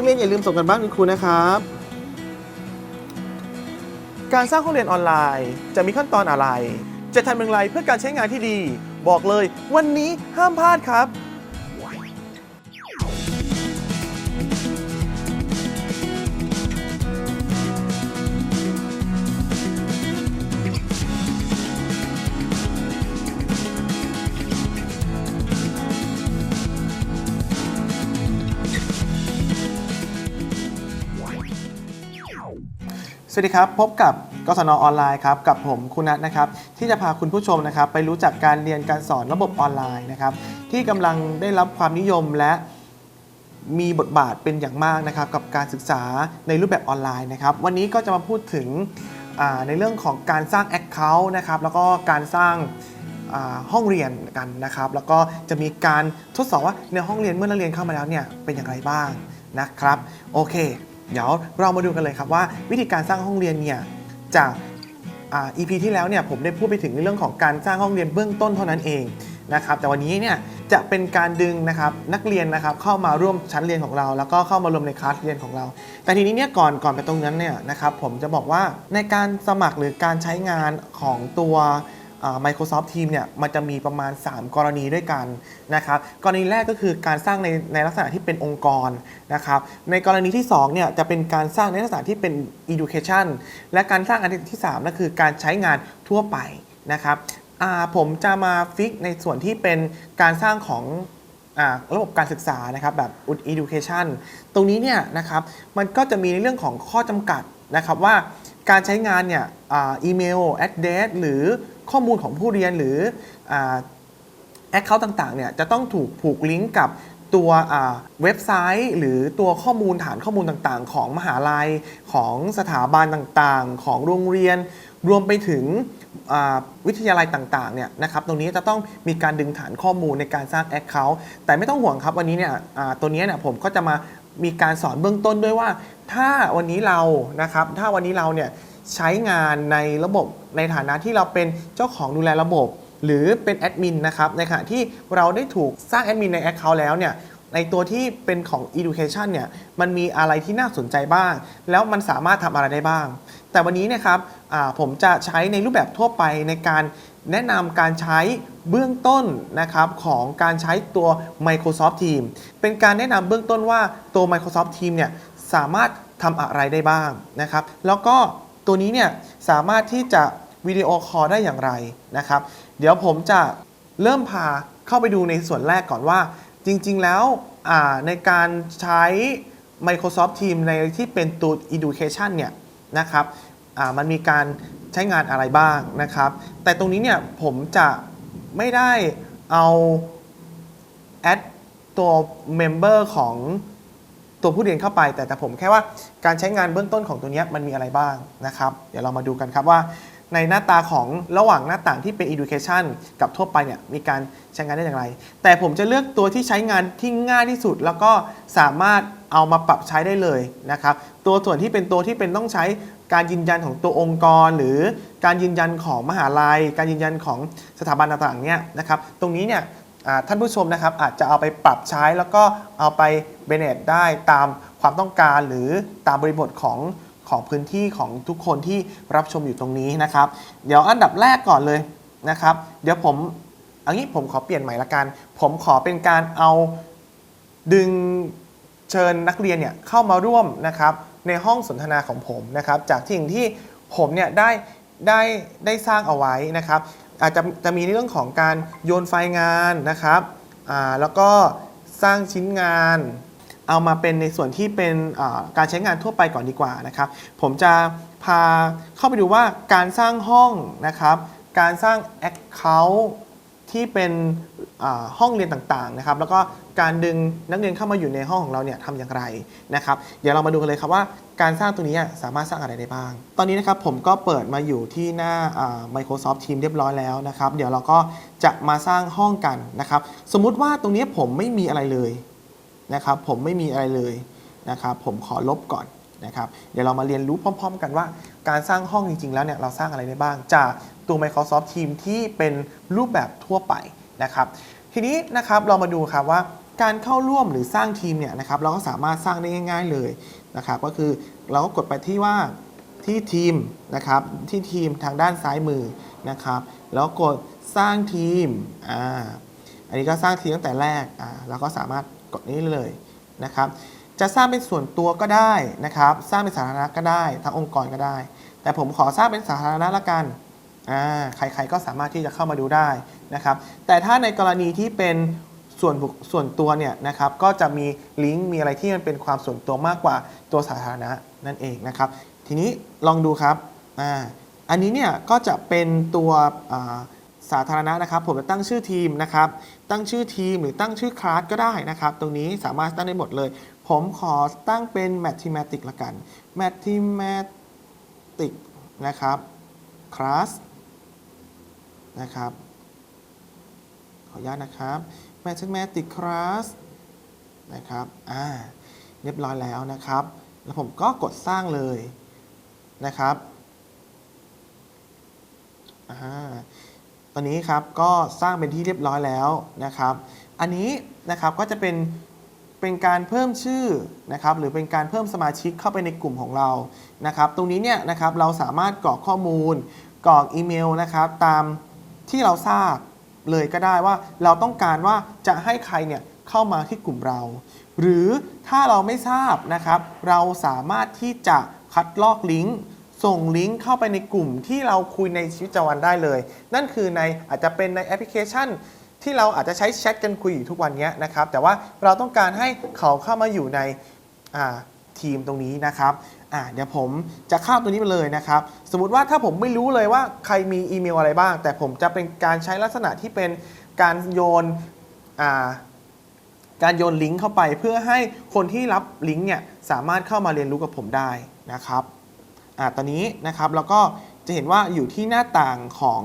นักเรียนอย่าลืมส่งกันบ้านคุณครูนะครับ การสร้างห้องเรียนออนไลน์ จะมีขั้นตอนอะไร จะทำอย่างไรเพื่อการใช้งานที่ดี บอกเลย วันนี้ห้ามพลาดครับ วัสดีครับ พบกับกศนออนไลน์ครับกับผมคุณนัทนะครับที่จะพาคุณผู้ชมนะครับไปรู้จักการเรียนการสอนระบบออนไลน์นะครับที่กำลังได้รับความนิยมและมีบทบาทเป็นอย่างมากนะครับกับการศึกษาในรูปแบบออนไลน์นะครับวันนี้ก็จะมาพูดถึงในเรื่องของการสร้าง Account นะครับแล้วก็การสร้างห้องเรียนกันนะครับ แล้วก็จะมีการทดสอบว่าในห้องเรียนเมื่อนักเรียนเข้ามาแล้วเนี่ยเป็นอย่างไรบ้างนะครับโอเค เดี๋ยวเรามาดูกันเลยครับว่าวิธีการสร้างห้องเรียนเนี่ยจากอ่า EP ที่แล้วเนี่ยผมได้พูดไปถึงในเรื่องของการสร้างห้องเรียนเบื้องต้นเท่านั้นเองนะครับแต่วันนี้เนี่ยจะเป็นการดึงนะครับนักเรียนนะครับเข้ามาร่วมชั้นเรียนของเรา แล้วก็เข้ามารวมในคลาสเรียนของเรา แต่ทีนี้เนี่ยก่อนก่อนไปตรงนั้นเนี่ยนะครับผมจะบอกว่าในการสมัครหรือการใช้งานของตัว Microsoft Teams เนี่ยมันจะมีประมาณ 3 กรณีด้วยกันนะครับกรณีแรกก็คือการสร้างในในลักษณะที่เป็นองค์กรนะครับในกรณีที่2เนี่ยจะเป็นการสร้างในลักษณะที่เป็น education และการสร้างอันที่3นั่นคือการใช้งานทั่วไปนะครับผมจะมาฟิกในส่วนที่เป็นการสร้างของระบบการศึกษานะครับแบบ education ตรงนี้เนี่ยนะครับมันก็จะมีในเรื่องของข้อจำกัดนะครับว่าการใช้งานเนี่ยอาอีเมล address หรือ ข้อมูลของผู้เรียนหรือแอคเคาท์ต่างๆเนี่ยจะต้องถูกผูกลิงก์กับตัวเว็บไซต์ หรือตัวข้อมูลฐานข้อมูลต่างๆ ของมหาลัยของสถาบันต่างๆ ของโรงเรียน รวมไปถึงวิทยาลัยต่างๆเนี่ยนะครับตรงนี้จะต้องมีการดึงฐานข้อมูลในการสร้าง Account แต่ไม่ต้องห่วงครับวันนี้เนี่ยตัวนี้เนี่ยผมก็จะมามีการสอนเบื้องต้นด้วยว่า ถ้าวันนี้เรานะครับถ้าวันนี้เราเนี่ย ใช้งานในระบบในฐานะที่เราเป็นเจ้าของดูแลระบบ หรือเป็นแอดมินนะครับในขณะที่เราได้ถูกสร้างแอดมินใน Account แล้วเนี่ยในตัวที่เป็นของ Education เนี่ยมันมีอะไรที่น่าสนใจบ้าง แล้วมันสามารถทำอะไรได้บ้าง แต่วันนี้นะครับผมจะใช้ในรูปแบบทั่วไปในการแนะนำการใช้เบื้องต้นนะครับของการใช้ตัว Microsoft Teams เป็นการแนะนำเบื้องต้นว่าตัว Microsoft Teams เนี่ยสามารถทำอะไรได้บ้างนะครับ แล้วก็ ตัวนี้เนี่ยสามารถที่จะวิดีโอคอลได้อย่างไรนะครับ เดี๋ยวผมจะเริ่มพาเข้าไปดูในส่วนแรกก่อนว่า จริงๆแล้วในการใช้ Microsoft Teams ในที่เป็นตัว Education เนี่ยนะครับมันมีการใช้งานอะไรบ้างนะครับ แต่ตรงนี้เนี่ยผมจะไม่ได้เอาแอดตัว Member ของ ตัวผู้เรียนเข้าไป แต่แต่ผมแค่ว่าการใช้งานเบื้องต้นของตัวนี้มันมีอะไรบ้างนะครับ เดี๋ยวเรามาดูกันครับว่า ในหน้าตาของระหว่างหน้าต่างที่เป็น education กับทั่วไปเนี่ยมีการใช้งานได้อย่างไร แต่ผมจะเลือกตัวที่ใช้งานที่ง่ายที่สุด แล้วก็สามารถเอามาปรับใช้ได้เลยนะครับ ตัวส่วนที่เป็นตัวที่เป็นต้องใช้การยืนยันของตัวองค์กร หรือการยืนยันของมหาลัย การยืนยันของสถาบันต่างๆเนี่ยนะครับ ตรงนี้เนี่ย ท่านผู้ชมนะครับอาจจะเอาไปปรับใช้แล้วก็เอาไปเบเนตได้ตามความต้องการหรือตามบริบทของของพื้นที่ของทุกคนที่รับชมอยู่ตรงนี้นะครับ เดี๋ยวอันดับแรกก่อนเลยนะครับ เดี๋ยวผมเอางี้ผมขอเปลี่ยนใหม่ละกัน ผมขอเป็นการเอาดึงเชิญนักเรียนเนี่ยเข้ามาร่วมนะครับในห้องสนทนาของผมนะครับ จากสิ่งที่ผมเนี่ยได้ได้ได้สร้างเอาไว้นะครับ อาจจะจะมีในเรื่องของการโยนไฟล์งานนะครับอ่าแล้วก็สร้างชิ้นงาน เอามาเป็นในส่วนที่เป็นอ่าการใช้งานทั่วไปก่อนดีกว่านะครับ ผมจะพาเข้าไปดูว่าการสร้างห้องนะครับ การสร้าง Account ที่เป็นห้องเรียนต่างๆนะครับแล้วก็การดึงนักเรียนเข้ามาอยู่ในห้องของเราเนี่ยทำอย่างไรนะครับ เดี๋ยวเรามาดูกันเลยครับว่าการสร้างตัวนี้สามารถสร้างอะไรได้บ้าง ตอนนี้นะครับผมก็เปิดมาอยู่ที่หน้าอ่า Microsoft Teams เรียบร้อยแล้วนะครับ เดี๋ยวเราก็จะมาสร้างห้องกันนะครับ สมมุติว่าตรงนี้ผมไม่มีอะไรเลยนะครับ ผมไม่มีอะไรเลยนะครับ ผมขอลบก่อนนะครับ เดี๋ยวเรามาเรียนรู้พร้อม ๆ กันว่าการสร้างห้องจริง ๆ แล้วเนี่ยเราสร้างอะไรได้บ้าง จาก ตัว Microsoft Teams ที่เป็นรูปแบบทั่วไปนะครับ ทีนี้นะครับเรามาดูครับว่าการเข้าร่วมหรือสร้างทีมเนี่ยนะครับเราก็สามารถสร้างได้ง่าย ๆเลยนะครับ ก็คือเราก็กดไปที่ว่าที่ทีมนะครับที่ทีมทางด้านซ้ายมือนะครับ แล้วกดสร้างทีมอ่าอันนี้ก็สร้างทีมตั้งแต่แรกอ่าเราก็สามารถกดนี้เลยนะครับ จะสร้างเป็นส่วนตัวก็ได้นะครับ สร้างเป็นสาธารณะก็ได้ทั้งองค์กรก็ได้ แต่ผมขอสร้างเป็นสาธารณะละกัน อ่าใครๆก็สามารถที่จะเข้ามาดูได้นะครับ แต่ถ้าในกรณีที่เป็นส่วนบุคส่วนตัวเนี่ยนะครับก็จะมีลิงก์มีอะไรที่มันเป็นความส่วนตัวมากกว่าตัวสาธารณะนั่นเองนะครับ ทีนี้ลองดูครับอ่าอันนี้เนี่ยก็จะเป็นตัวสาธารณะนะครับผมจะตั้งชื่อทีมนะครับ ตั้งชื่อทีมหรือตั้งชื่อคลาสก็ได้นะครับ ตรงนี้สามารถตั้งได้หมดเลย ผมขอตั้งเป็น mathematics ละกัน mathematics นะครับ class นะครับ ขออนุญาตนะครับ mathematic class นะครับ อ่า เรียบร้อยแล้วนะครับ แล้วผมก็กดสร้างเลยนะครับ อ่า ตอนนี้ครับก็สร้างเป็นที่เรียบร้อยแล้วนะครับ อันนี้นะครับก็จะเป็นเป็นการเพิ่มชื่อนะครับหรือเป็นการเพิ่มสมาชิกเข้าไปในกลุ่มของเรานะครับ ตรงนี้เนี่ยนะครับเราสามารถกรอกข้อมูลกรอกอีเมลนะครับตาม ที่เราทราบเลยก็ได้ว่าเราต้องการว่าจะให้ใครเนี่ยเข้ามาที่กลุ่มเรา หรือถ้าเราไม่ทราบนะครับ เราสามารถที่จะคัดลอกลิงก์ส่งลิงก์เข้าไปในกลุ่มที่เราคุยในชีวิตประจำวันได้เลย นั่นคือในอาจจะเป็นในแอปพลิเคชัน ที่เราอาจจะใช้แชทกันคุยอยู่ทุกวันนี้นะครับ แต่ว่าเราต้องการให้เขาเข้ามาอยู่ในอ่า ทีมตรงนี้นะครับอ่าเดี๋ยวผมจะข้ามตัวนี้มาเลยนะครับ สมมุติว่าถ้าผมไม่รู้เลยว่าใครมีอีเมลอะไรบ้าง แต่ผมจะเป็นการใช้ลักษณะที่เป็นการโยนอ่าการโยนลิงก์เข้าไปเพื่อให้คนที่รับลิงก์เนี่ยสามารถเข้ามาเรียนรู้กับผมได้นะครับอ่าตอนนี้นะครับเราก็จะเห็นว่าอยู่ที่หน้าต่างของ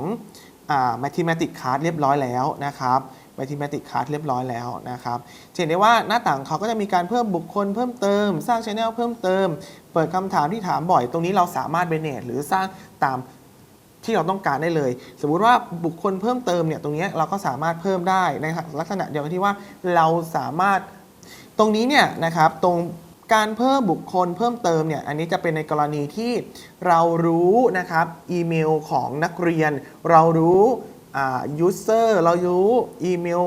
อ่า mathematics card เรียบร้อยแล้วนะครับ Mathematic card เรียบร้อยแล้วนะครับเห็นได้ว่าหน้าต่างเขาก็จะมีการเพิ่มบุคคลเพิ่มเติม สร้างช anel เพิ่มเติม เปิดคำถามที่ถามบ่อย ตรงนี้เราสามารถเบเนตหรือสร้างตามที่เราต้องการได้เลย สมมุติว่าบุคคลเพิ่มเติมเนี่ยตรงนี้เราก็สามารถเพิ่มได้ในลักษณะเดียวกันที่ว่าเราสามารถตรงนี้เนี่ยนะครับตรงการเพิ่มบุคคลเพิ่มเติมเนี่ยอันนี้จะเป็นในกรณีที่เรารู้นะครับอีเมลของนักเรียน เรารู้ อ่า user เรารู้อีเมล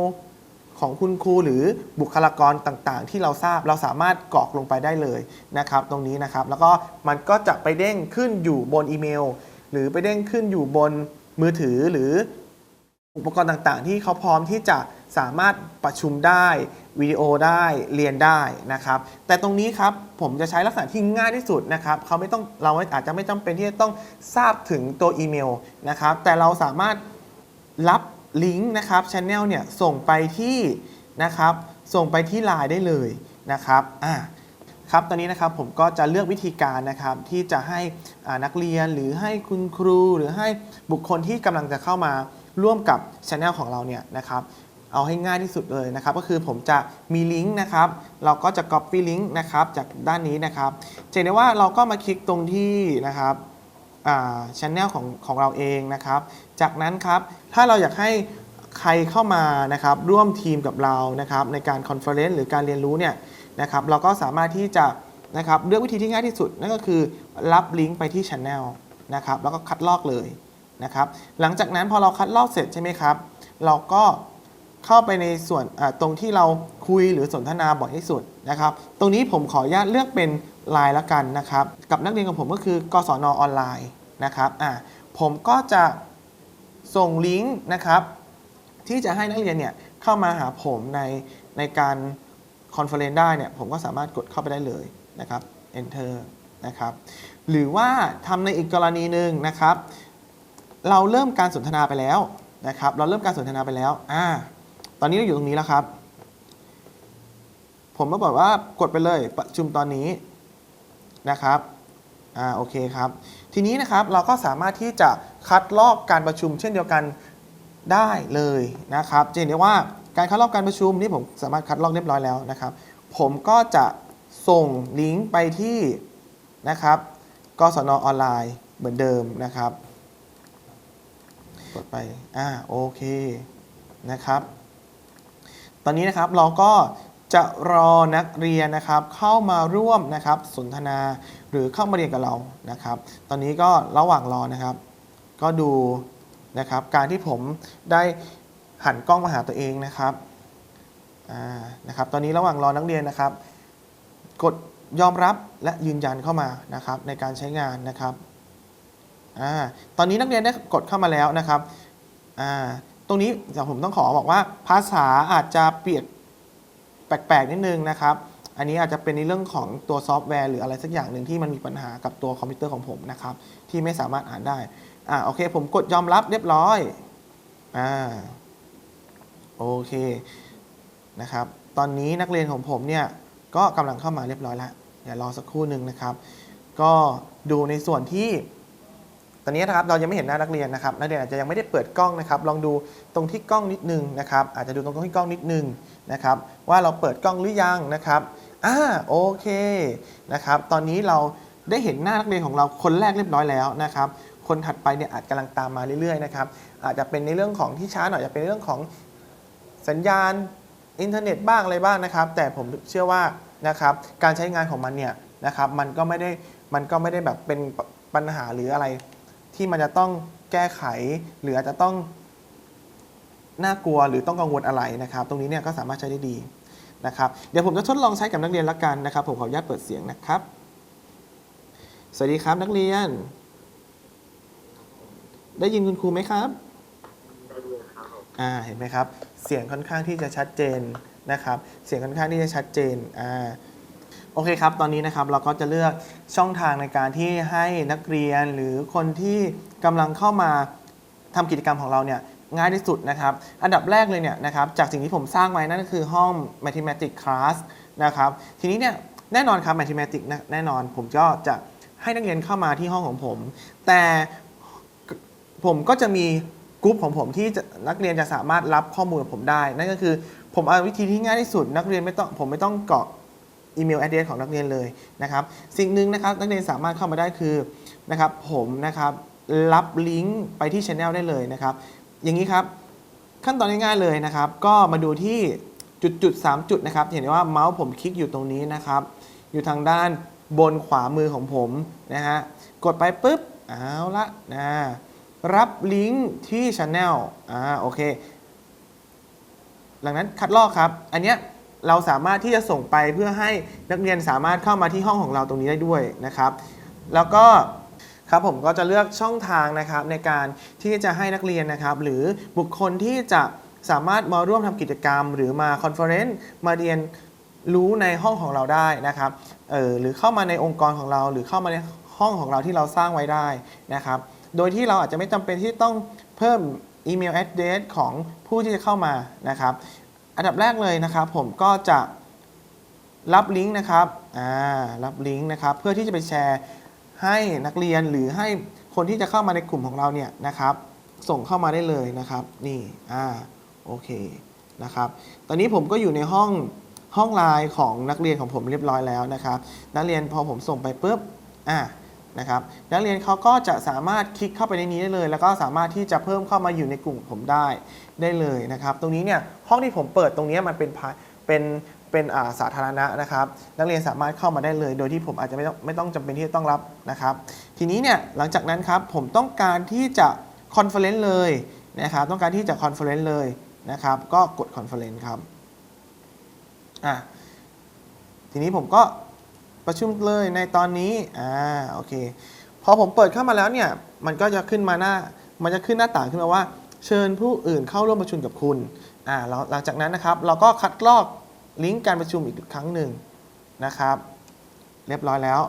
ของคุณครูหรือบุคลากรต่างๆ ที่เราทราบเราสามารถกรอกลงไปได้เลยนะครับ ตรงนี้นะครับ แล้วก็มันก็จะไปเด้งขึ้นอยู่บนอีเมล หรือไปเด้งขึ้นอยู่บนมือถือหรืออุปกรณ์ต่างๆ ที่เขาพร้อมที่จะสามารถประชุมได้วิดีโอได้เรียนได้นะครับ แต่ตรงนี้ครับผมจะใช้ลักษณะที่ง่ายที่สุดนะครับเขาไม่ต้องเราอาจจะไม่จำเป็นที่จะต้องทราบถึงตัวอีเมลนะครับ แต่เราสามารถ รับลิงก์นะครับช anel เนี่ยส่งไปที่นะครับส่งไปที่ไลน์ได้เลยนะครับอ่าครับตอนนี้นะครับผมก็จะเลือกวิธีการนะครับที่จะให้นักเรียนหรือให้คุณครูหรือให้บุคคลที่กำลังจะเข้ามาร่วมกับช anel ของเราเนี่ยนะครับเอาให้ง่ายที่สุดเลยนะครับ ก็คือผมจะมีลิงก์นะครับ เราก็จะ copy ลิงก์นะครับจากด้านนี้นะครับจะเห็นได้ว่าเราก็มาคลิกตรงที่นะครับ ช anel ของของเราเองนะครับ จากนั้นครับถ้าเราอยากให้ใครเข้ามานะครับร่วมทีมกับเรานะครับในการคอนเฟอเรนซ์หรือการเรียนรู้เนี่ยนะครับเราก็สามารถที่จะนะครับเลือกวิธีที่ง่ายที่สุด นั่นก็คือรับลิงก์ไปที่ช anel นะครับแล้วก็คัดลอกเลยนะครับหลังจากนั้นพอเราคัดลอกเสร็จใช่ไหมครับ เราก็เข้าไปในส่วนตรงที่เราคุยหรือสนทนาบ่อยที่สุดนะครับ ตรงนี้ผมขออนุญาตเลือกเป็นไลน์ละกันนะครับ กับนักเรียนของผมก็คือกศนออนไลน์ นะครับอ่าผมก็จะส่งลิงก์นะครับ ที่จะให้นักเรียนเนี่ยเข้ามาหาผมในในการคอนเฟอเรนซ์ได้เนี่ยผมก็สามารถกดเข้าไปได้เลยนะครับ enter นะครับ หรือว่าทำในอีกกรณีหนึ่งนะครับ เราเริ่มการสนทนาไปแล้วนะครับ เราเริ่มการสนทนาไปแล้วอ่าตอนนี้เราอยู่ตรงนี้แล้วครับ ผมก็บอกว่ากดไปเลยประชุมตอนนี้นะครับ อ่าโอเคครับ ทีนี้นะครับเราก็สามารถที่จะคัดลอกการประชุมเช่นเดียวกันได้เลยนะครับจะเห็นได้ว่าการคัดลอกการประชุมนี่ผมสามารถคัดลอกเรียบร้อยแล้วนะครับ ผมก็จะส่งลิงก์ไปที่นะครับกศนออนไลน์เหมือนเดิมนะครับกดไปอ่าโอเคนะครับ ตอนนี้นะครับเราก็จะรอนักเรียนนะครับเข้ามาร่วมนะครับสนทนา หรือเข้ามาเรียนกับเรานะครับ ตอนนี้ก็ระหว่างรอนะครับ ก็ดูนะครับ การที่ผมได้หันกล้องมาหาตัวเองนะครับนะครับ ตอนนี้ระหว่างรอนักเรียนนะครับ กดยอมรับและยืนยันเข้ามานะครับ ในการใช้งานนะครับอตอนนี้นักเรียนได้กดเข้ามาแล้วนะครับตรงนี้ผมต้องขอบอกว่าภาษาอาจจะเปลี่ยนแปลกๆนิดนึงนะครับ อันนี้อาจจะเป็นในเรื่องของตัวซอฟต์แวร์หรืออะไรสักอย่างหนึ่งที่มันมีปัญหากับตัวคอมพิวเตอร์ของผมนะครับ ที่ไม่สามารถอ่านได้ อ่าโอเค ผมกดยอมรับเรียบร้อย อ่า โอเค นะครับ ตอนนี้นักเรียนของผมเนี่ย ก็กำลังเข้ามาเรียบร้อยแล้วเดี๋ยวรอสักครู่หนึ่งนะครับ ก็ดูในส่วนที่ตอนนี้นะครับเรายังไม่เห็นหน้านักเรียนนะครับนักเรียนอาจจะยังไม่ได้เปิดกล้องนะครับ ลองดูตรงที่กล้องนิดนึงนะครับ อาจจะดูตรงที่กล้องนิดนึงนะครับ ว่าเราเปิดกล้องหรือยังนะครับ อ่าโอเคนะครับตอนนี้เราได้เห็นหน้านักเรียนของเราคนแรกเรียบร้อยแล้วนะครับคนถัดไปเนี่ยอาจกำลังตามมาเรื่อยๆนะครับอาจจะเป็นในเรื่องของที่ช้าหน่อยอาจจะเป็นเรื่องของสัญญาณอินเทอร์เน็ตบ้างอะไรบ้างนะครับ แต่ผมเชื่อว่านะครับการใช้งานของมันเนี่ยนะครับมันก็ไม่ได้มันก็ไม่ได้แบบเป็นปัญหาหรืออะไร ที่มันจะต้องแก้ไขหรืออาจจะต้องน่ากลัวหรือต้องกังวลอะไรนะครับ ตรงนี้เนี่ยก็สามารถใช้ได้ดี นะครับเดี๋ยวผมจะทดลองใช้กับนักเรียนละกันนะครับ ผมขออนุญาตเปิดเสียงนะครับ สวัสดีครับนักเรียน ได้ยินคุณครูไหมครับอ่าเห็นไหมครับ เสียงค่อนข้างที่จะชัดเจนนะครับ เสียงค่อนข้างที่จะชัดเจนอ่าโอเคครับ ตอนนี้นะครับเราก็จะเลือกช่องทางในการที่ให้นักเรียนหรือคนที่กำลังเข้ามาทำกิจกรรมของเราเนี่ย ง่ายที่สุดนะครับ อันดับแรกเลยเนี่ยนะครับจากสิ่งที่ผมสร้างไว้นั่นก็คือห้อง mathematics class นะครับทีนี้เนี่ยแน่นอนครับ mathematics นะแน่นอนผมก็จะให้นักเรียนเข้ามาที่ห้องของผม แต่ผมก็จะมีกลุ่มของผมที่นักเรียนจะสามารถรับข้อมูลผมได้ นั่นก็คือผมเอาวิธีที่ง่ายที่สุด นักเรียนไม่ต้องผมไม่ต้องกรอกอีเมล address ของนักเรียนเลยนะครับ สิ่งหนึ่งนะครับนักเรียนสามารถเข้ามาได้คือนะครับผมนะครับรับลิงก์ไปที่ Channel ได้เลยนะครับ อย่างนี้ครับ ขั้นตอนง่ายๆเลยนะครับ ก็มาดูที่จุดจุดๆสามจุดนะครับ เห็นได้ว่าเมาส์ผมคลิกอยู่ตรงนี้นะครับ อยู่ทางด้านบนขวามือของผมนะฮะ กดไปปุ๊บ เอาละนะรับลิงก์ที่ Channel อ่าโอเค หลังนั้นคัดลอกครับ อันเนี้ยเราสามารถที่จะส่งไปเพื่อให้นักเรียนสามารถเข้ามาที่ห้องของเราตรงนี้ได้ด้วยนะครับ แล้วก็ ครับผมก็จะเลือกช่องทางนะครับในการที่จะให้นักเรียนนะครับ หรือบุคคลที่จะสามารถมาร่วมทำกิจกรรม หรือมาคอนเฟอเรนซ์มาเรียนรู้ในห้องของเราได้นะครับเออหรือเข้ามาในองค์กรของเรา หรือเข้ามาในห้องของเราที่เราสร้างไว้ได้นะครับ โดยที่เราอาจจะไม่จำเป็นที่ต้องเพิ่มอีเมล address ของผู้ที่จะเข้ามานะครับ อันดับแรกเลยนะครับ ผมก็จะรับลิงก์นะครับ อ่า รับลิงก์นะครับ เพื่อที่จะไปแชร์ ให้นักเรียนหรือให้คนที่จะเข้ามาในกลุ่มของเราเนี่ยนะครับ ส่งเข้ามาได้เลยนะครับ นี่อ่าโอเคนะครับ ตอนนี้ผมก็อยู่ในห้องห้องไลน์ของนักเรียนของผมเรียบร้อยแล้วนะครับ นักเรียนพอผมส่งไปปุ๊บอ่านะครับนักเรียนเขาก็จะสามารถคลิกเข้าไปในนี้ได้เลย แล้วก็สามารถที่จะเพิ่มเข้ามาอยู่ในกลุ่มผมได้ได้เลยนะครับ ตรงนี้เนี่ยห้องที่ผมเปิดตรงนี้มันเป็นเป็น เป็นาสาธารณะนะครับ นักเรียนสามารถเข้ามาได้เลย โดยที่ผมอาจจะไม่ต้องไม่ต้องจำเป็นที่จะต้องรับนะครับ ทีนี้เนี่ยหลังจากนั้นครับผมต้องการที่จะคอนเฟอเรนซ์เลยนะครับต้องการที่จะคอนเฟอเรนซ์เลยนะครับ ก็กดคอนเฟอเรนซ์ครับอะทีนี้ผมก็ประชุมเลยในตอนนี้อ่าโอเคพอผมเปิดเข้ามาแล้วเนี่ยมันก็จะขึ้นมาหน้ามันจะขึ้นหน้าต่างขึ้นมาว่า เชิญผู้อื่นเข้าร่วมประชุมกับคุณอ่าหลังจากนั้นนะครับ เราก็คัดลอก ลิงก์การประชุมอีกครั้งหนึ่งนะครับ เรียบร้อยแล้ว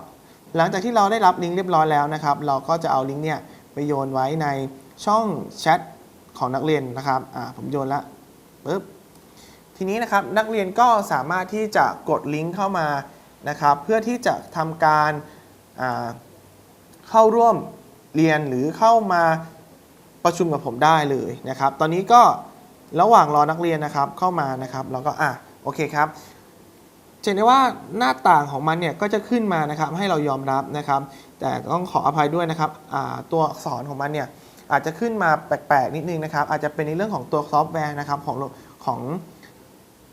หลังจากที่เราได้รับลิงก์เรียบร้อยแล้วนะครับ เราก็จะเอาลิงก์เนี่ยไปโยนไว้ในช่องแชทของนักเรียนนะครับอ่าผมโยนละปึ๊บทีนี้นะครับนักเรียนก็สามารถที่จะกดลิงก์เข้ามานะครับ เพื่อที่จะทำการเข้าร่วมเรียนหรือเข้ามาประชุมกับผมได้เลยนะครับ ตอนนี้ก็ระหว่างรอนักเรียนนะครับเข้ามานะครับ เราก็อะ โอเคครับเห็นได้ว่าหน้าต่างของมันเนี่ยก็จะขึ้นมานะครับให้เรายอมรับนะครับ แต่ต้องขออภัยด้วยนะครับตัวอักษรของมันเนี่ยอาจจะขึ้นมาแปลกๆนิดนึงนะครับ อาจจะเป็นในเรื่องของตัวซอฟต์แวร์นะครับของของ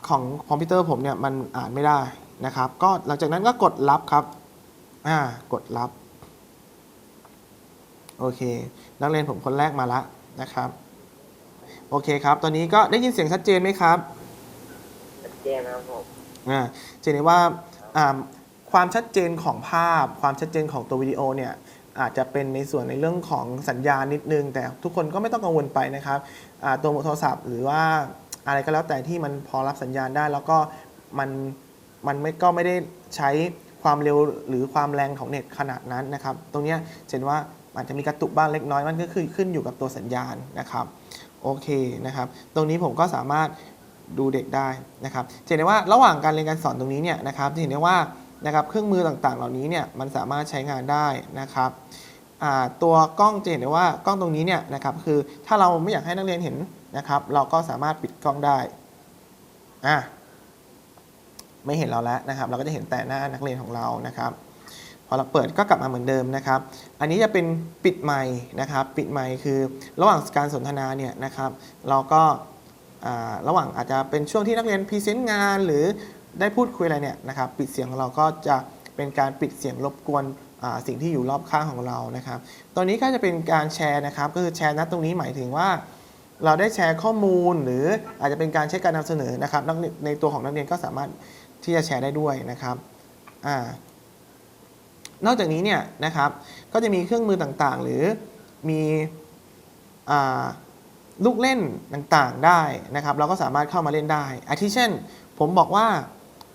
ของคอมพิวเตอร์ผมเนี่ยมันอ่านไม่ได้นะครับ ก็หลังจากนั้นก็กดรับครับอ่ากดรับโอเค นักเรียนผมคนแรกมาละนะครับ โอเคครับ ตอนนี้ก็ได้ยินเสียงชัดเจนไหมครับ จนนะครับผมอ่าจะเห็นได้ว่าอ่าความชัดเจนของภาพ ความชัดเจนของตัววิดีโอเนี่ยอาจจะเป็นในส่วนในเรื่องของสัญญาณนิดนึง แต่ทุกคนก็ไม่ต้องกังวลไปนะครับอ่าตัวโทรศัพท์หรือว่าอะไรก็แล้วแต่ที่มันพอรับสัญญาณได้ แล้วก็มันมันไม่ก็ไม่ได้ใช้ความเร็วหรือความแรงของเน็ตขนาดนั้นนะครับ ตรงเนี้ยจะเห็นว่าอาจจะมีกระตุกบ้างเล็กน้อยมันก็คือขึ้นอยู่กับตัวสัญญาณนะครับโอเคนะครับ ตรงนี้ผมก็สามารถ ดูเด็กได้นะครับเห็นได้ว่าระหว่างการเรียนการสอนตรงนี้เนี่ยนะครับเห็นได้ว่านะครับเครื่องมือต่างๆ เหล่านี้เนี่ยมันสามารถใช้งานได้นะครับตัวกล้องจะเห็นได้ว่ากล้องตรงนี้เนี่ยนะครับคือถ้าเราไม่อยากให้นักเรียนเห็นนะครับ เราก็สามารถปิดกล้องได้อะไม่เห็นเราแล้วนะครับ เราก็จะเห็นแต่หน้านักเรียนของเรานะครับพอเราเปิดก็กลับมาเหมือนเดิมนะครับ อันนี้จะเป็นปิดไมค์นะครับ ปิดไมค์คือระหว่างการสนทนาเนี่ยนะครับ เราก็ ระหว่างอาจจะเป็นช่วงที่นักเรียนพรีเซนต์งานหรือได้พูดคุยอะไรเนี่ยนะครับปิดเสียงของเราก็จะเป็นการปิดเสียงรบกวนสิ่งที่อยู่รอบข้างของเรานะครับตอนนี้ก็จะเป็นการแชร์นะครับก็คือแชร์นัดตรงนี้หมายถึงว่า เราได้แชร์ข้อมูลหรืออาจจะเป็นการใช้การนำเสนอนะครับนักเรียนในตัวของนักเรียนก็สามารถที่จะแชร์ได้ด้วยนะครับอนอกจากนี้เนี่ยนะครับก็จะมีเครื่องมือต่างๆ หรือมีอ่า ลูกเล่นต่างๆได้นะครับ เราก็สามารถเข้ามาเล่นได้อาทิเช่น ผมบอกว่า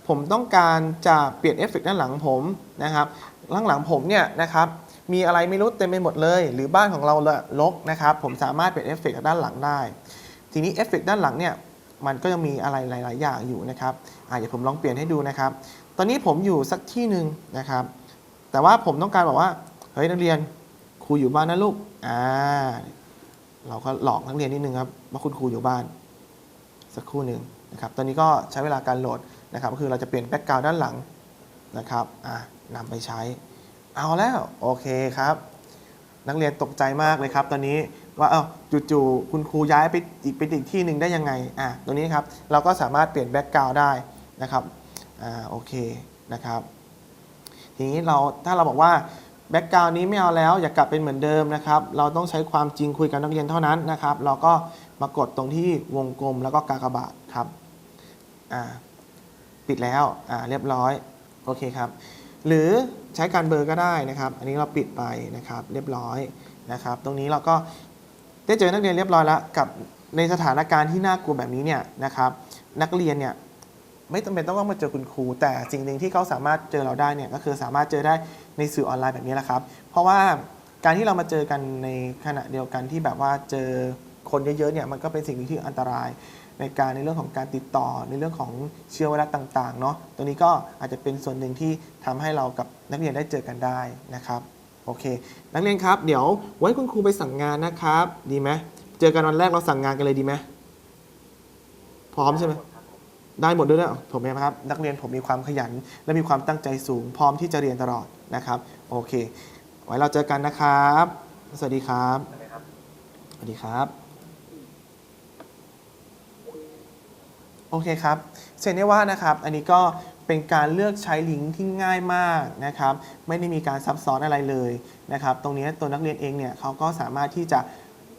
ผมต้องการจะเปลี่ยนเอฟเฟกต์ด้านหลังผมนะครับด้านหลังผมเนี่ยนะครับมีอะไรไม่รู้เต็มไปหมดเลย หรือบ้านของเรารกนะครับ ผมสามารถเปลี่ยนเอฟเฟกต์ด้านหลังได้ ทีนี้เอฟเฟกต์ด้านหลังเนี่ยมันก็ยังมีอะไรหลาย ๆ อย่างอยู่นะครับอ่าเดี๋ยวผมลองเปลี่ยนให้ดูนะครับ ตอนนี้ผมอยู่สักที่หนึ่งนะครับ แต่ว่าผมต้องการบอกว่าเฮ้ยนักเรียนครูอยู่บ้านนะลูกอ่า เราก็หลอกนักเรียนนิดนึงครับว่าคุณครูอยู่บ้าน สักครู่หนึ่งนะครับ ตอนนี้ก็ใช้เวลาการโหลดนะครับ ก็คือเราจะเปลี่ยนแบ็กกราวด์ด้านหลังนะครับอ่านำไปใช้ เอาแล้วโอเคครับ นักเรียนตกใจมากเลยครับ ตอนนี้ว่าเอ้าจู่ๆคุณครูย้ายไปอีกไปอีกที่หนึ่งได้ยังไงอะตรงนี้ครับเราก็สามารถเปลี่ยนแบ็กกราวด์ได้นะครับอ่าโอเคนะครับ ทีนี้เราถ้าเราบอกว่า แบ็กกราวน์นี้ไม่เอาแล้วอยากกลับเป็นเหมือนเดิมนะครับ เราต้องใช้ความจริงคุยกับนักเรียนเท่านั้นนะครับ เราก็มากดตรงที่วงกลมแล้วก็กากบาทครับอ่าปิดแล้วอ่าเรียบร้อยโอเคครับ หรือใช้การเบอร์ก็ได้นะครับ อันนี้เราปิดไปนะครับเรียบร้อยนะครับ ตรงนี้เราก็ได้เจอนักเรียนเรียบร้อยแล้วกับในสถานการณ์ที่น่ากลัวแบบนี้เนี่ยนะครับ นักเรียนเนี่ยไม่จำเป็นต้องมาเจอคุณครู แต่สิ่งหนึ่งที่เขาสามารถเจอเราได้เนี่ยก็คือสามารถเจอได้ ในสื่อออนไลน์แบบนี้แหละครับ เพราะว่าการที่เรามาเจอกันในขณะเดียวกันที่แบบว่าเจอคนเยอะๆเนี่ยมันก็เป็นสิ่งหนึ่งที่อันตราย ในการในเรื่องของการติดต่อในเรื่องของเชื้อไวรัสต่างๆเนาะตรงนี้ก็อาจจะเป็นส่วนหนึ่งที่ทำให้เรากับนักเรียนได้เจอกันได้นะครับโอเค นักเรียนครับ เดี๋ยวไว้คุณครูไปสั่งงานนะครับ ดีไหมเจอกันวันแรกเราสั่งงานกันเลยดีไหมพร้อมใช่ไหม ได้หมดด้วยนะผมเองนะครับ นักเรียนผมมีความขยัน และมีความตั้งใจสูง พร้อมที่จะเรียนตลอดนะครับ โอเค ไว้เราเจอกันนะครับ สวัสดีครับนะครับสวัสดีครับ โอเคครับเซนได้ว่านะครับ อันนี้ก็เป็นการเลือกใช้ลิงก์ที่ง่ายมากนะครับ ไม่ได้มีการซับซ้อนอะไรเลยนะครับ ตรงนี้ตัวนักเรียนเองเนี่ยเขาก็สามารถที่จะ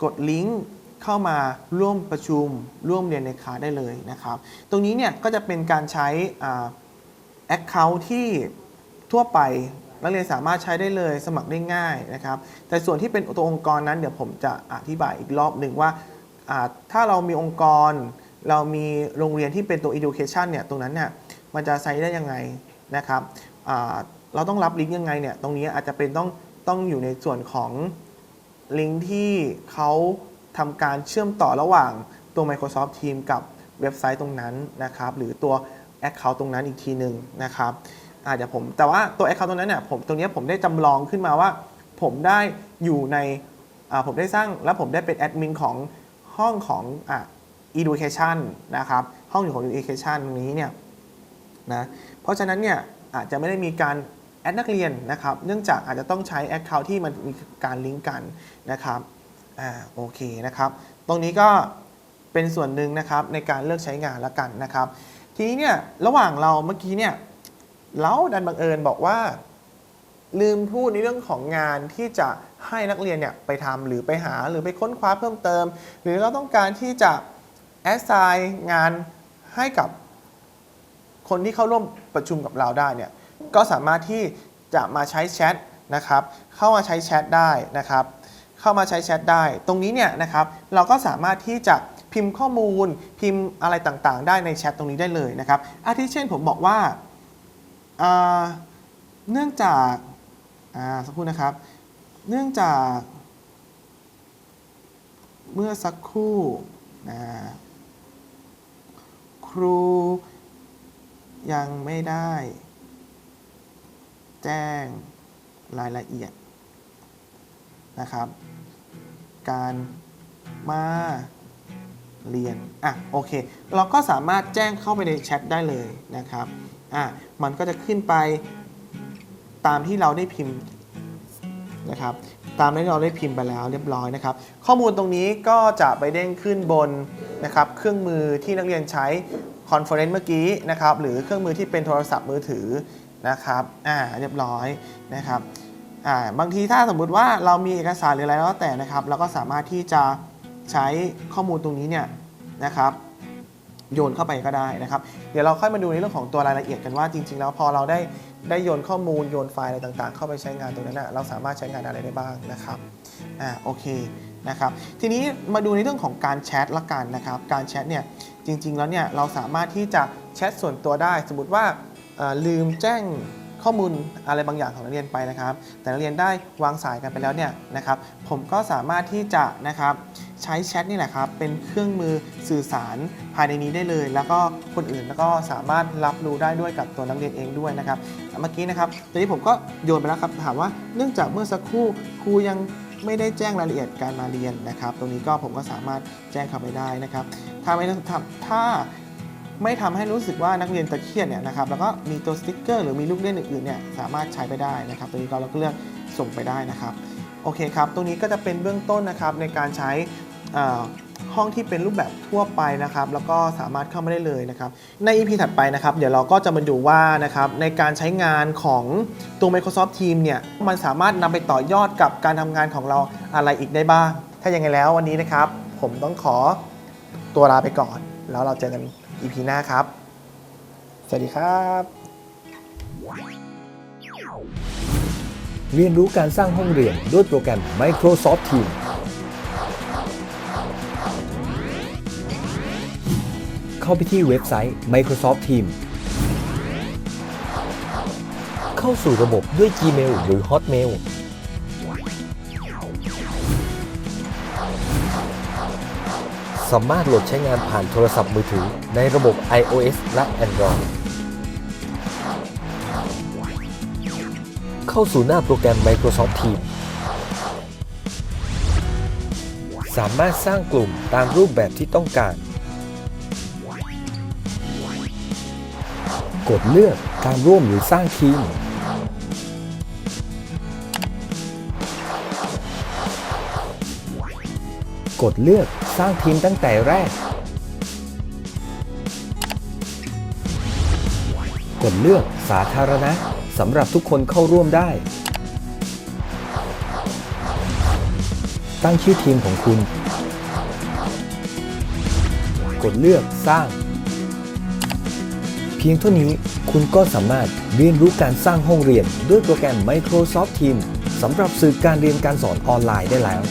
กดลิงก์ เข้ามาร่วมประชุมร่วมเรียนในคลาสได้เลยนะครับ ตรงนี้เนี่ยก็จะเป็นการใช้อ่า Account ที่ทั่วไปนักเรียนสามารถใช้ได้เลยสมัครได้ง่ายนะครับ แต่ส่วนที่เป็นตัวองค์กรนั้นเดี๋ยวผมจะอธิบายอีกรอบหนึ่งว่าถ้าเรามีองค์กร เรามีโรงเรียนที่เป็นตัว education เนี่ยตรงนั้นเนี่ยมันจะใช้ได้ยังไงนะครับเราต้องรับลิงก์ยังไงเนี่ยตรงนี้อาจจะเป็นต้องต้องอยู่ในส่วนของลิงก์ที่เขา ทำการเชื่อมต่อระหว่างตัว Microsoft Teams กับเว็บไซต์ตรงนั้นนะครับ หรือตัว Account ตรงนั้นอีกทีหนึ่งนะครับอาเดี๋ยวผมแต่ว่าตัว Account ตรงนั้นเนี่ยผมตรงนี้ผมได้จำลองขึ้นมาว่า ผมได้อยู่ในผมได้สร้างแล้วผมได้เป็นแอดมินของห้องของอ่า education นะครับ ห้องอยู่ของ education ตรงนี้เนี่ยนะเพราะฉะนั้นเนี่ยอาจจะไม่ได้มีการแอดนักเรียนนะครับ เนื่องจากอาจจะต้องใช้ Account ที่มันมีการลิงก์กันนะครับ อ่าโอเคนะครับ ตรงนี้ก็เป็นส่วนหนึ่งนะครับในการเลือกใช้งานแล้วกันนะครับ ทีนี้เนี่ยระหว่างเราเมื่อกี้เนี่ยเราดันบังเอิญบอกว่า ลืมพูดในเรื่องของงานที่จะให้นักเรียนเนี่ยไปทำหรือไปหาหรือไปค้นคว้าเพิ่มเติม หรือเราต้องการที่จะ assign งานให้กับคนที่เข้าร่วมประชุมกับเราได้เนี่ยก็สามารถที่จะมาใช้แชทนะครับเข้ามาใช้แชทได้นะครับ เข้ามาใช้แชทได้ ตรงนี้เนี่ยนะครับเราก็สามารถที่จะพิมพ์ข้อมูล พิมพ์อะไรต่างๆ ได้ในแชทตรงนี้ได้เลยนะครับอาทิเช่นผมบอกว่าอ่าเนื่องจากาสักครู่นะครับ เนื่องจาก เมื่อสักครู่นะครูยังไม่ได้ แจ้งรายละเอียดนะครับ การมาเรียน อะ โอเค เราก็สามารถแจ้งเข้าไปในแชทได้เลยนะครับ อะ มันก็จะขึ้นไปตามที่เราได้พิมพ์นะครับ ตามที่เราได้พิมพ์ไปแล้วเรียบร้อยนะครับ ข้อมูลตรงนี้ก็จะไปเด้งขึ้นบนนะครับ เครื่องมือที่นักเรียนใช้คอนเฟอเรนซ์เมื่อกี้นะครับ หรือเครื่องมือที่เป็นโทรศัพท์มือถือนะครับ อ่า เรียบร้อยนะครับ อ่าบางทีถ้าสมมุติว่าเรามีเอกสารหรืออะไรแล้วแต่นะครับเราก็สามารถที่จะใช้ข้อมูลตรงนี้เนี่ยนะครับโยนเข้าไปก็ได้นะครับ เดี๋ยวเราค่อยมาดูในเรื่องของตัวรายละเอียดกันว่าจริง ๆ แล้วพอเราได้ได้โยนข้อมูลโยนไฟล์อะไรต่างๆ เข้าไปใช้งานตรงนั้นนะเราสามารถใช้งานอะไรได้บ้างนะครับอ่าโอเคนะครับทีนี้มาดูในเรื่องของการแชทละกันนะครับ การแชทเนี่ยจริง ๆ แล้วเนี่ยเราสามารถที่จะแชทส่วนตัวได้ สมมติว่าลืมแจ้ง ข้อมูลอะไรบางอย่างของนักเรียนไปนะครับ แต่นักเรียนได้วางสายกันไปแล้วเนี่ยนะครับ ผมก็สามารถที่จะนะครับใช้แชทนี่แหละครับเป็นเครื่องมือสื่อสารภายในนี้ได้เลย แล้วก็คนอื่นแล้วก็สามารถรับรู้ได้ด้วยกับตัวนักเรียนเองด้วยนะครับเมื่อกี้นะครับตอนนี้ผมก็โยนไปแล้วครับถามว่าเนื่องจากเมื่อสักครู่ครูยังไม่ได้แจ้งรายละเอียดการมาเรียนนะครับ ตรงนี้ก็ผมก็สามารถแจ้งเข้าไปได้นะครับ ถ้าไม่ถ้า ไม่ทำให้รู้สึกว่านักเรียนตะเคียดเนี่ยนะครับแล้วก็มีตัวสติ๊กเกอร์หรือมีลูกเล่นอื่นๆเนี่ยสามารถใช้ไปได้นะครับตรงนี้เราก็เลือกส่งไปได้นะครับโอเคครับตรงนี้ก็จะเป็นเบื้องต้นนะครับในการใช้ห้องที่เป็นรูปแบบทั่วไปนะครับ แล้วก็สามารถเข้ามาได้เลยนะครับ ใน EP ถัดไปนะครับ เดี๋ยวเราก็จะมาดูว่านะครับในการใช้งานของตัว Microsoft Teams เนี่ย มันสามารถนำไปต่อยอดกับการทำงานของเราอะไรอีกได้บ้าง ถ้าอย่างไรแล้ววันนี้นะครับ ผมต้องขอตัวลาไปก่อน แล้วเราเจอกัน EP หน้าครับ สวัสดีครับ เรียนรู้การสร้างห้องเรียนด้วยโปรแกรม Microsoft Teams เข้าไปที่เว็บไซต์ Microsoft Teams เข้าสู่ระบบด้วย Gmail หรือ Hotmail สามารถโหลดใช้งานผ่านโทรศัพท์มือถือในระบบ iOS และ Android เข้าสู่หน้าโปรแกรม Microsoft Teams สามารถสร้างกลุ่มตามรูปแบบที่ต้องการ กดเลือกการร่วมหรือสร้างทีม กดเลือกสร้างทีมตั้งแต่แรก กดเลือกสาธารณะสำหรับทุกคนเข้าร่วมได้ ตั้งชื่อทีมของคุณ กดเลือกสร้างพพียงเท่านี้คุณก็สามารถเรียนรู้การสร้างห้องเรียนด้วยโปรแกรม Microsoft Teams สำหรับสื่อการเรียนการสอนออนไลน์ได้แล้ว